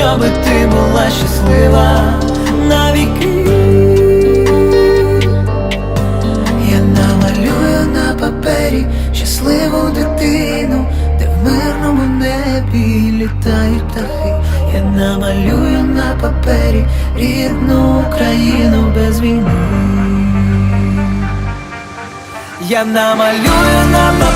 щоби ти була щаслива навіки. Я намалюю на папері щасливу дитину, де в мирному небі літають птахи. Я намалюю на папері рідну Україну без війни. Я намалюю на папері